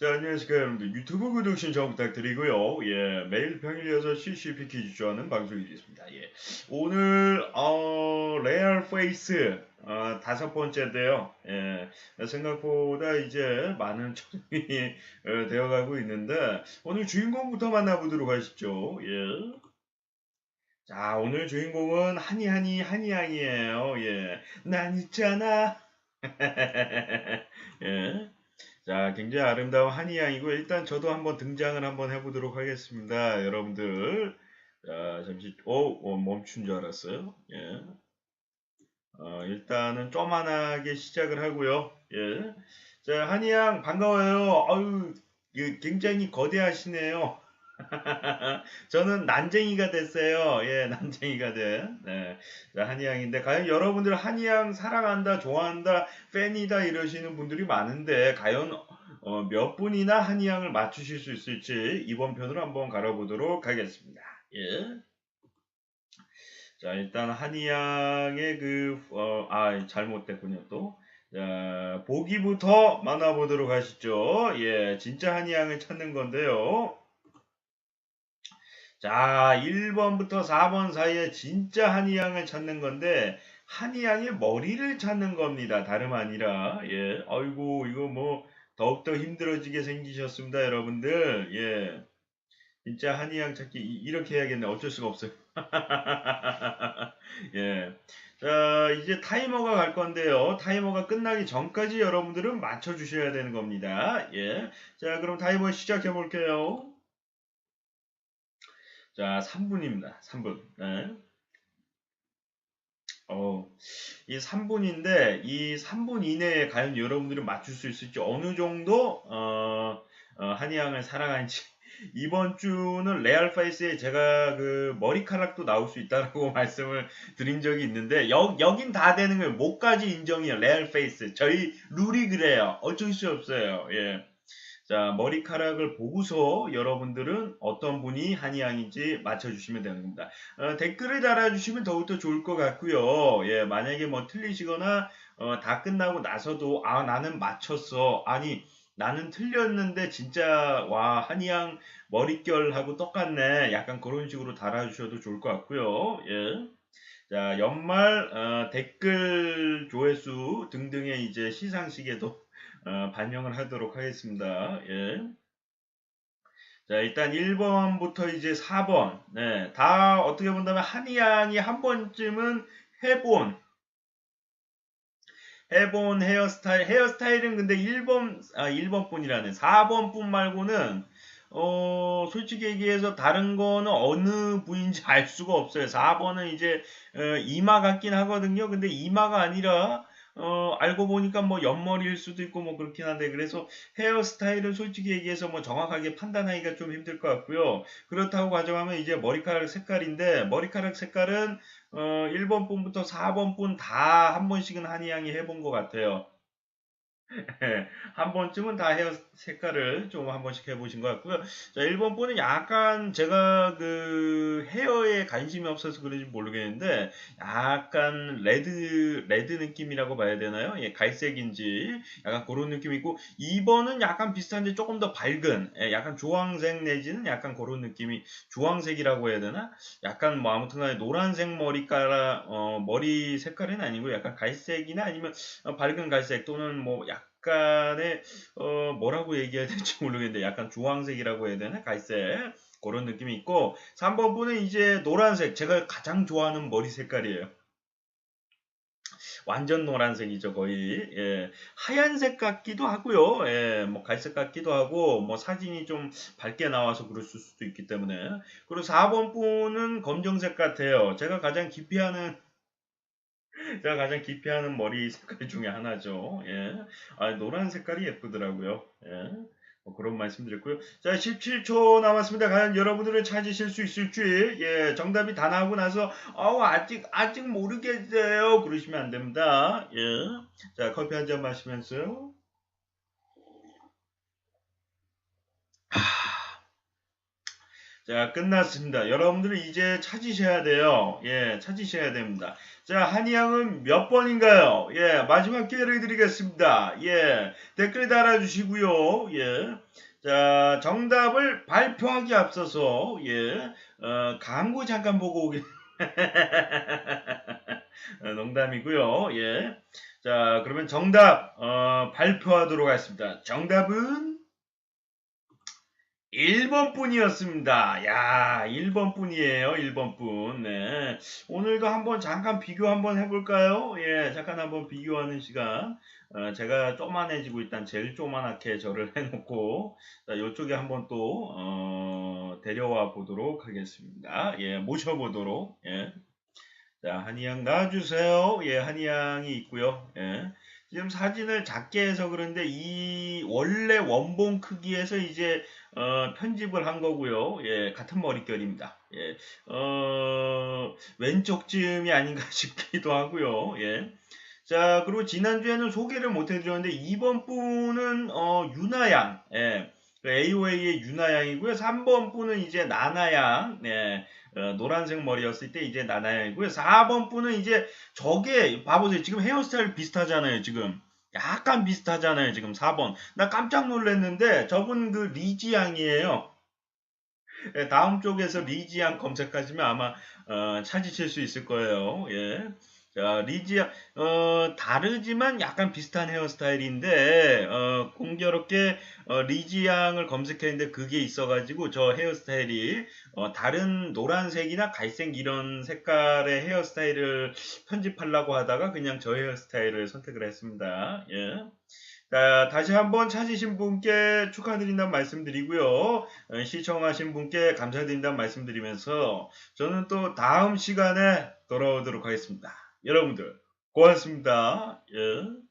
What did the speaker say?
자, 안녕하십니까 여러분들. 유튜브 구독 신청 부탁드리고요. 예, 매일 평일 6시 CP 퀴즈 좋아하는 방송이 되겠습니다. 예. 오늘, 어, 레알 페이스, 어, 다섯 번째인데요. 예, 생각보다 이제 많은 청이 어, 되어가고 있는데, 오늘 주인공부터 만나보도록 하시죠. 예. 자, 오늘 주인공은 한이한이 한이양이에요. 예. 난 있잖아. 예. 자, 굉장히 아름다운 한이양이고 일단 저도 한번 등장을 한번 해보도록 하겠습니다. 여러분들. 자, 잠시, 오, 어, 멈춘 줄 알았어요. 예. 어, 일단은 쪼만하게 시작을 하고요. 예. 자, 한이양 반가워요. 아유, 굉장히 거대하시네요. 저는 난쟁이가 됐어요. 예, 난쟁이가 된. 네. 자, 한이양인데, 과연 여러분들 한이양 사랑한다, 좋아한다, 팬이다 이러시는 분들이 많은데, 과연 어, 몇 분이나 한이양을 맞추실 수 있을지 이번 편으로 한번 갈아보도록 하겠습니다. 예. 자, 일단 한이양의 그, 어, 아, 잘못됐군요, 또. 자, 보기부터 만나보도록 하시죠. 예, 진짜 한이양을 찾는 건데요. 자, 1번부터 4번 사이에 진짜 한이양을 찾는 건데, 한이양의 머리를 찾는 겁니다. 다름 아니라, 예, 아이고, 이거 뭐, 더욱더 힘들어지게 생기셨습니다, 여러분들. 예. 진짜 한이양 찾기, 이렇게 해야겠네. 어쩔 수가 없어요. 예. 자, 이제 타이머가 갈 건데요. 타이머가 끝나기 전까지 여러분들은 맞춰 주셔야 되는 겁니다. 예. 자, 그럼 타이머 시작해 볼게요. 자, 3분입니다. 3분. 네. 어, 이 3분인데 이 3분 이내에 과연 여러분들이 맞출 수 있을지 어느 정도 어, 어, 한의향을 사랑하는지 이번 주는 레알 페이스에 제가 그 머리카락도 나올 수 있다라고 말씀을 드린 적이 있는데 여, 여긴 다 되는 거예요. 목까지 인정이에요. 레알 페이스. 저희 룰이 그래요. 어쩔 수 없어요. 예. 자, 머리카락을 보고서 여러분들은 어떤 분이 한의향인지 맞춰주시면 되는 겁니다. 어, 댓글을 달아주시면 더욱더 좋을 것 같고요. 예, 만약에 뭐 틀리시거나 어, 다 끝나고 나서도 아 나는 맞췄어. 아니 나는 틀렸는데 진짜 와 한의향 머릿결하고 똑같네. 약간 그런 식으로 달아주셔도 좋을 것 같고요. 예. 자, 연말 어, 댓글 조회수 등등의 이제 시상식에도 어, 반영을 하도록 하겠습니다. 예. 자, 일단 1번부터 이제 4번. 네, 다 어떻게 본다면 한이양이 한 번쯤은 해본 해본 헤어스타일 헤어스타일은 근데 1번 아 1번 뿐이라는 4번 뿐 말고는 어 솔직히 얘기해서 다른 거는 어느 부인지 알 수가 없어요. 4번은 이제 어, 이마 같긴 하거든요. 근데 이마가 아니라 어, 알고 보니까 뭐 옆머리일 수도 있고 뭐 그렇긴 한데 그래서 헤어스타일은 솔직히 얘기해서 뭐 정확하게 판단하기가 좀 힘들 것 같고요. 그렇다고 가정하면 이제 머리카락 색깔인데 머리카락 색깔은 어, 1번 분부터 4번 분다 한 번씩은 한이양이 해본 것 같아요. 한 번쯤은 다 헤어 색깔을 좀 한 번씩 해보신 것 같고요. 자, 1번 분은 약간 제가 그 헤어에 관심이 없어서 그런지 모르겠는데 약간 레드, 레드 느낌이라고 봐야 되나요? 예, 갈색인지 약간 그런 느낌이 있고 2번은 약간 비슷한데 조금 더 밝은 예, 약간 주황색 내지는 약간 그런 느낌이 주황색이라고 해야 되나? 약간 뭐 아무튼 간에 노란색 머리카락, 어, 머리 색깔은 아니고 약간 갈색이나 아니면 밝은 갈색 또는 뭐 약간 약간의 어 뭐라고 얘기해야 될지 모르겠는데 약간 주황색이라고 해야 되나? 갈색? 그런 느낌이 있고 3번 분은 이제 노란색. 제가 가장 좋아하는 머리 색깔이에요. 완전 노란색이죠 거의. 예. 하얀색 같기도 하고요. 예. 뭐 갈색 같기도 하고 뭐 사진이 좀 밝게 나와서 그럴 수도 있기 때문에. 그리고 4번 분은 검정색 같아요. 제가 가장 기피하는 제가 가장 기피하는 머리 색깔 중에 하나죠. 예. 아, 노란 색깔이 예쁘더라고요. 예. 뭐 그런 말씀 드렸고요. 자, 17초 남았습니다. 과연 여러분들은 찾으실 수 있을지, 예, 정답이 다 나오고 나서, 어 아직, 아직 모르겠어요. 그러시면 안 됩니다. 예. 자, 커피 한 잔 마시면서. 자, 끝났습니다. 여러분들은 이제 찾으셔야 돼요. 예, 찾으셔야 됩니다. 자, 한이양은 몇 번인가요? 예, 마지막 기회를 드리겠습니다. 예, 댓글 달아주시고요. 예. 자, 정답을 발표하기 앞서서, 예, 어, 광고 잠깐 보고 오겠, 어, 농담이고요. 예. 자, 그러면 정답, 어, 발표하도록 하겠습니다. 정답은 1번 분이었습니다. 야, 1번 분이에요. 1번 분. 네. 오늘도 한번 잠깐 비교 한번 해볼까요? 예, 잠깐 한번 비교하는 시간. 어, 제가 쪼만해지고 일단 제일 쪼만하게 저를 해놓고, 자, 이쪽에 한번 또, 어, 데려와 보도록 하겠습니다. 예, 모셔보도록. 예. 자, 한이양 나와주세요. 예, 한이양이 있고요. 예. 지금 사진을 작게 해서 그런데 이 원래 원본 크기에서 이제 어, 편집을 한 거고요. 예, 같은 머릿결입니다. 예, 어, 왼쪽쯤이 아닌가 싶기도 하고요. 예. 자, 그리고 지난주에는 소개를 못 해드렸는데, 이번 분은, 어, 유나양, 예, AOA의 유나양이고요. 3번 분은 이제 나나양, 예, 어, 노란색 머리였을 때 이제 나나양이고요. 4번 분은 이제 저게, 봐보세요. 지금 헤어스타일 비슷하잖아요, 지금. 약간 비슷하잖아요, 지금 4번. 나 깜짝 놀랐는데, 저분 그 리지양이에요. 예, 다음 쪽에서 리지양 검색하시면 아마, 어, 찾으실 수 있을 거예요. 예. 자, 리지양, 어, 다르지만 약간 비슷한 헤어스타일인데, 어, 공교롭게, 어, 리지양을 검색했는데 그게 있어가지고 저 헤어스타일이, 어, 다른 노란색이나 갈색 이런 색깔의 헤어스타일을 편집하려고 하다가 그냥 저 헤어스타일을 선택을 했습니다. 예. 자, 다시 한번 찾으신 분께 축하드린다는 말씀드리고요. 어, 시청하신 분께 감사드린다는 말씀드리면서 저는 또 다음 시간에 돌아오도록 하겠습니다. 여러분들 고맙습니다. 예.